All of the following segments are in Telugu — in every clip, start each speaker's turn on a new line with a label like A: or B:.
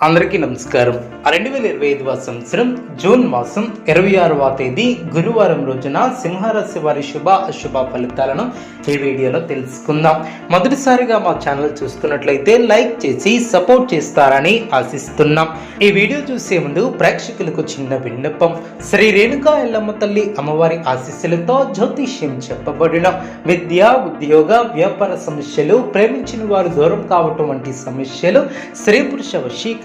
A: అందరికీ నమస్కారం. రెండు వేల ఇరవై ఐదవ సంవత్సరం జూన్ మాసం ఇరవై ఆరవ తేదీ గురువారం రోజున సింహరాశి వారి శుభ అశుభ ఫలితాలను ఈ వీడియోలో తెలుసుకుందాం. మొదటిసారిగా మా ఛానల్ చూస్తున్నట్లయితే లైక్ చేసి సపోర్ట్ చేస్తారని ఆశిస్తున్నాం. ఈ వీడియో చూసే ముందు ప్రేక్షకులకు చిన్న విన్నపం. శ్రీ రేణుకా ఎల్లమ్మ తల్లి అమ్మవారి ఆశీస్సులతో జ్యోతిష్యం చెప్పబడిన విద్య ఉద్యోగ వ్యాపార సమస్యలు ప్రేమించిన వారు దూరం కావటం వంటి సమస్యలు స్త్రీ పురుష వశీకరణం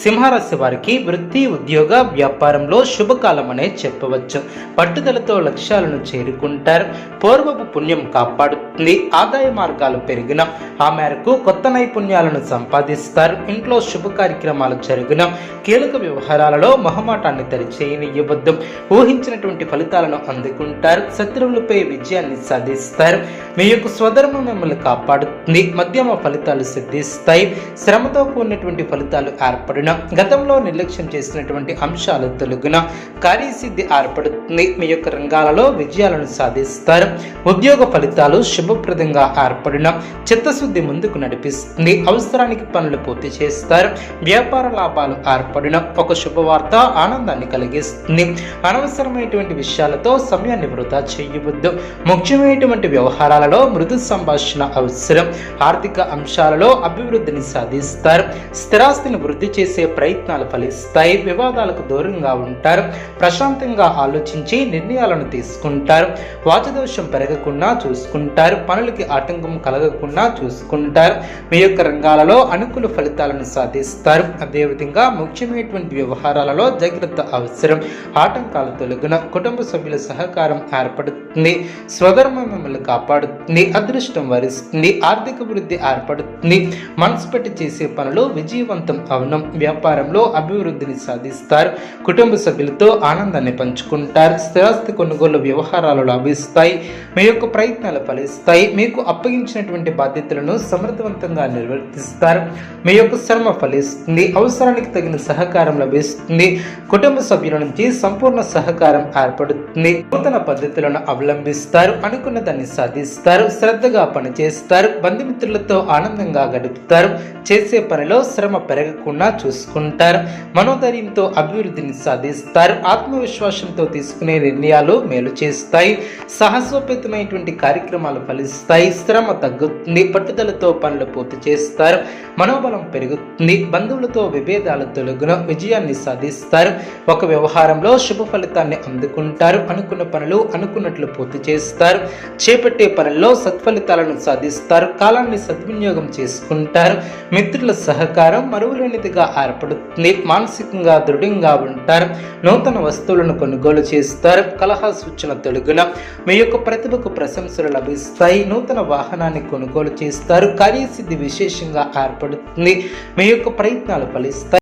A: సింహరాశి వారికి వృత్తి ఉద్యోగ వ్యాపారంలో శుభకాలం అనే చెప్పవచ్చు. పట్టుదలతో లక్ష్యాలను చేరుకుంటారు. పూర్వపు పుణ్యం కాపాడుతుంది. ఆదాయ మార్గాలు పెరిగిన ఆ మేరకు కొత్త నైపుణ్యాలను సంపాదిస్తారు. ఇంట్లో శుభ కార్యక్రమాలు జరిగిన కీలక వ్యవహారాలలో మొహమాటాన్ని తెరిచేయనివ్వద్దు. ఊహించినటువంటి ఫలితాలను అందుకుంటారు. శత్రువులపై విజయాన్ని సాధిస్తారు. మీ యొక్క స్వధర్మం మిమ్మల్ని కాపాడుతుంది. మధ్యమ ఫలితాలు సిద్ధిస్తాయి. శ్రమతో కూడినటువంటి ఫలితాలు ఏర్పడిన గతంలో నిర్లక్ష్యం చేసినటువంటి అంశాలు తొలగిన కార్యసిద్ధి ఏర్పడుతుంది. మీ యొక్క రంగాలలో విజయాలను సాధిస్తారు. ఉద్యోగ ఫలితాలు శుభప్రదంగా ఏర్పడిన చిత్తశుద్ధి ముందుకు నడిపిస్తుంది. అవసరానికి పనులు పూర్తి చేస్తారు. వ్యాపార లాభాలు ఏర్పడిన ఒక శుభవార్త ఆనందాన్ని కలిగిస్తుంది. అనవసరమైనటువంటి విషయాలతో సమయాన్ని వృధా చేయవద్దు. ముఖ్యమైనటువంటి వ్యవహారాలలో మృదు సంభాషణ అవసరం. ఆర్థిక అంశాలలో అభివృద్ధిని సాధిస్తారు. స్థిరాస్తిని వృద్ధి చేసి ప్రయత్నాలు ఫలిస్తాయి వివాదాలకు దూరంగా ఉంటారు ప్రశాంతంగా ఆలోచించి నిర్ణయాలను తీసుకుంటారు వాచదోషం పెరగకుండా చూసుకుంటారు పనులకి ఆటంకం కలగకుండా చూసుకుంటారు మీ యొక్క రంగాలలో అనుకూల ఫలితాలను సాధిస్తారు. అదేవిధంగా ముఖ్యమైనటువంటి వ్యవహారాలలో జాగ్రత్త అవసరం. ఆటంకాలు తొలగిన కుటుంబ సభ్యుల సహకారం ఏర్పడుతుంది స్వధర్మం మిమ్మల్ని కాపాడుతుంది అదృష్టం వరిస్తుంది ఆర్థిక వృద్ధి ఏర్పడుతుంది మనసు పెట్టి చేసే పనులు విజయవంతం అవనం వ్యాపారంలో అభివృద్ధిని సాధిస్తారు. కుటుంబ సభ్యులతో ఆనందాన్ని పంచుకుంటారు. స్థిరాస్తి కొనుగోలు వ్యవహారాలు లాభిస్తాయి. మీ యొక్క ప్రయత్నాలు ఫలిస్తాయి. మీకు అప్పగించినటువంటి బాధ్యతలను సమర్థవంతంగా నిర్వర్తిస్తారు. మీ యొక్క శ్రమ ఫలిస్తుంది. అవసరానికి తగిన సహకారం లభిస్తుంది. కుటుంబ సభ్యుల నుంచి సంపూర్ణ సహకారం ఏర్పడుతుంది. నూతన పద్ధతులను అవలంబిస్తారు. అనుకున్న దాన్ని సాధిస్తారు. శ్రద్ధగా పనిచేస్తారు. బంధుమిత్రులతో ఆనందంగా గడుపుతారు. చేసే పనిలో శ్రమ పెరగకుండా చూసుకుంటారు. మనోధైర్యంతో అభివృద్ధిని సాధిస్తారు. ఆత్మవిశ్వాసంతో తీసుకునే నిర్ణయాలు మేలు చేస్తాయి. సాహసోపేతమైనటువంటి కార్యక్రమాలు ఫలిస్తాయి. శ్రమ తగ్గుతుంది. పట్టుదలతో పనులు పూర్తి చేస్తారు. మనోబలం పెరుగుతుంది. బంధువులతో విభేదాలు తొలగున విజయాన్ని సాధిస్తారు. ఒక వ్యవహారంలో శుభ ఫలితాన్ని అందుకుంటారు. అనుకున్న పనులు అనుకున్నట్లు పూర్తి చేస్తారు. చేపట్టే పనుల్లో సత్ఫలితాలను సాధిస్తారు. కాలాన్ని సద్వినియోగం చేసుకుంటారు. మిత్రుల సహకారం మరువులేనిదిగా సహాయపడుతుంది. మానసికంగా దృఢంగా ఉంటారు. నూతన వస్తువులను కొనుగోలు చేస్తారు. కలహ సూచన తొలగున మీ యొక్క ప్రతిభకు ప్రశంసలు లభిస్తాయి. నూతన వాహనాన్ని కొనుగోలు చేస్తారు. కార్యసిద్ధి విశేషంగా ఏర్పడుతుంది. మీ యొక్క ప్రయత్నాలు ఫలిస్తాయి.